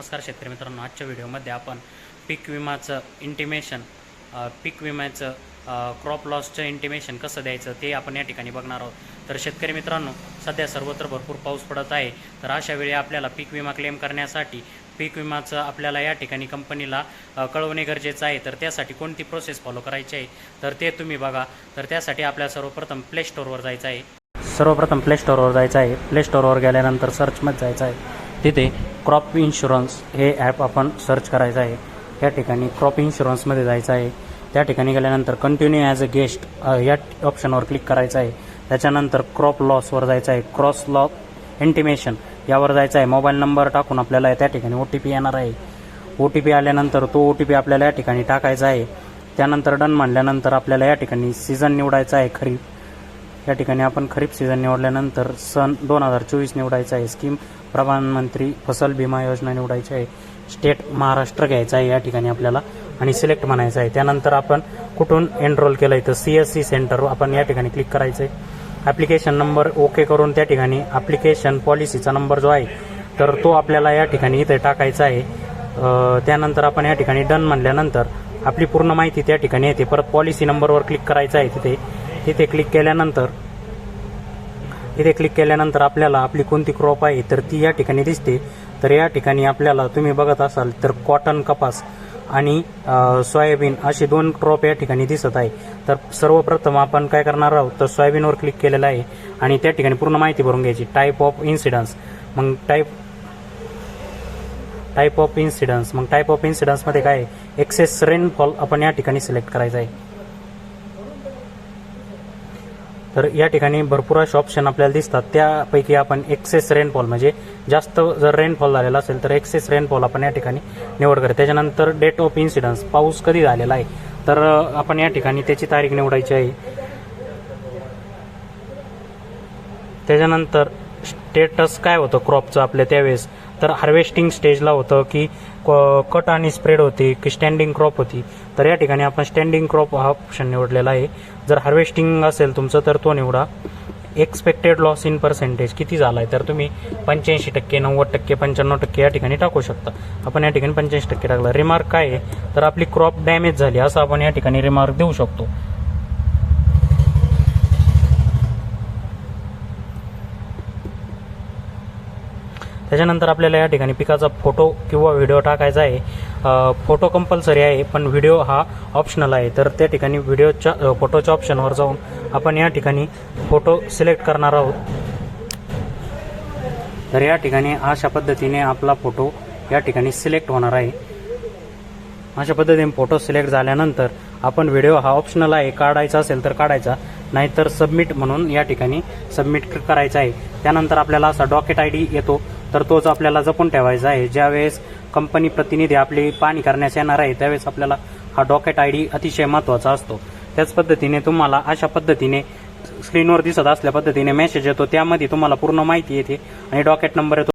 नमस्कार शेतकरी मित्रांनो आजच्या व्हिडिओमध्ये आपण पीक विमाचं इंटिमेशन पीक विम्याचं क्रॉप लॉसचं इंटिमेशन कसं द्यायचं ते आपण या ठिकाणी बघणार आहोत. तर शेतकरी मित्रांनो सध्या सर्वत्र भरपूर पाऊस पडत आहे. तर अशा वेळी आपल्याला पीक विमा क्लेम करण्यासाठी पीक विमाचं आपल्याला या ठिकाणी कंपनीला कळवणे गरजेचं आहे. तर त्यासाठी कोणती प्रोसेस फॉलो करायची आहे? तर ते तुम्ही बघा. तर त्यासाठी आपल्याला सर्वप्रथम प्ले स्टोअरवर जायचं आहे. सर्वप्रथम प्ले स्टोअरवर जायचं आहे. प्ले स्टोअरवर गेल्यानंतर सर्चमध्ये जायचं आहे. तिथे क्रॉप इन्शुरन्स हे ॲप आपण सर्च करायचं आहे. या ठिकाणी क्रॉप इन्शुरन्समध्ये जायचं आहे. त्या ठिकाणी गेल्यानंतर कंटिन्यू ॲज अ गेस्ट या ऑप्शनवर क्लिक करायचं आहे. त्याच्यानंतर क्रॉप लॉसवर जायचं आहे. क्रॉस लॉ इंटिमेशन यावर जायचं आहे. मोबाईल नंबर टाकून आपल्याला त्या ठिकाणी ओ टी पी येणार आहे. ओ टी पी आल्यानंतर तो ओ टी पी आपल्याला या ठिकाणी टाकायचा आहे. त्यानंतर डन म्हणल्यानंतर आपल्याला या ठिकाणी सीझन निवडायचा आहे खरीप. या ठिकाणी आपण खरीप सीझन निवडल्यानंतर सन दोन हजार चोवीस निवडायचं आहे. स्कीम प्रधानमंत्री फसल विमा योजना निवडायची आहे. स्टेट महाराष्ट्र घ्यायचं आहे या ठिकाणी आपल्याला आणि सिलेक्ट म्हणायचं आहे. त्यानंतर आपण कुठून एनरोल केलं आहे तर सी एस सी सेंटर आपण या ठिकाणी क्लिक करायचं आहे ॲप्लिकेशन नंबर ओके करून त्या ठिकाणी ॲप्लिकेशन पॉलिसीचा नंबर जो आहे तर तो आपल्याला या ठिकाणी इथे टाकायचा आहे. त्यानंतर आपण या ठिकाणी डन म्हणल्यानंतर आपली पूर्ण माहिती त्या ठिकाणी येते. परत पॉलिसी नंबरवर क्लिक करायचं आहे तिथे. तिथे क्लिक केल्यानंतर इथे क्लिक केल्यानंतर आपल्याला आपली कोणती क्रॉप आहे तर ती या ठिकाणी दिसते. तर या ठिकाणी आपल्याला तुम्ही बघत असाल तर कॉटन कपास आणि सोयाबीन असे दोन क्रॉप या ठिकाणी दिसत आहे. तर सर्वप्रथम आपण काय करणार आहोत तर सोयाबीनवर क्लिक केलेलं आहे आणि त्या ठिकाणी पूर्ण माहिती भरून घ्यायची. टाईप ऑफ इन्सिडन्स मग टाईप टाईप ऑफ इन्सिडन्स मग टाईप ऑफ इन्सिडन्समध्ये काय एक्सेस रेनफॉल आपण या ठिकाणी सिलेक्ट करायचं आहे. तर या ठिकाणी भरपूर असे ऑप्शन आपल्याला दिसतात. त्यापैकी आपण एक्सेस रेनफॉल म्हणजे जास्त जर रेनफॉल झालेला असेल तर एक्सेस रेनफॉल आपण या ठिकाणी निवड करतो त्याच्यानंतर डेट ऑफ इन्सिडन्स पाऊस कधी झालेला आहे? तर आपण या ठिकाणी त्याची तारीख निवडायची आहे. त्याच्यानंतर स्टेटस काय होतं क्रॉपचं आपल्या त्यावेळेस? तर हार्वेस्टिंग स्टेजला होतं की क- कट आणि स्प्रेड होती की स्टँडिंग क्रॉप होती. तर या ठिकाणी आपण स्टँडिंग क्रॉप हा ऑप्शन निवडलेला आहे. जर हार्वेस्टिंग असेल तुमचं तर तो निवडा. एक्सपेक्टेड लॉस इन पर्सेंटेज किती झाला आहे तर तुम्ही पंच्याऐंशी टक्के नव्वद टक्के पंच्याण्णव टक्के या ठिकाणी टाकू शकता. आपण या ठिकाणी पंच्याऐंशी टक्के टाकला. रिमार्क काय आहे? तर आपली क्रॉप डॅमेज झाली असं आपण या ठिकाणी रिमार्क देऊ शकतो. त्याच्यानंतर आपल्याला या ठिकाणी पिकाचा फोटो किंवा व्हिडिओ टाकायचा आहे. फोटो कंपल्सरी आहे पण व्हिडिओ हा ऑप्शनल आहे. तर त्या ठिकाणी व्हिडिओच्या फोटोच्या ऑप्शनवर जाऊन आपण या ठिकाणी फोटो सिलेक्ट करणार आहोत. तर या ठिकाणी अशा पद्धतीने आपला फोटो या ठिकाणी सिलेक्ट होणार आहे. अशा पद्धतीने फोटो सिलेक्ट झाल्यानंतर आपण व्हिडिओ हा ऑप्शनल आहे काढायचा असेल तर काढायचा नाहीतर सबमिट म्हणून या ठिकाणी सबमिट करायचा आहे. त्यानंतर आपल्याला असा डॉकेट आय डी येतो. तर तोच आपल्याला जपून ठेवायचा आहे. ज्यावेळेस कंपनी प्रतिनिधी आपली पाहणी करण्यास येणार आहे त्यावेळेस आपल्याला हा डॉकेट आय डी अतिशय महत्त्वाचा असतो. त्याच पद्धतीने तुम्हाला अशा पद्धतीने स्क्रीनवर दिसत असल्या पद्धतीने मेसेज येतो त्यामध्ये तुम्हाला पूर्ण माहिती येते आणि डॉकेट नंबर येतो.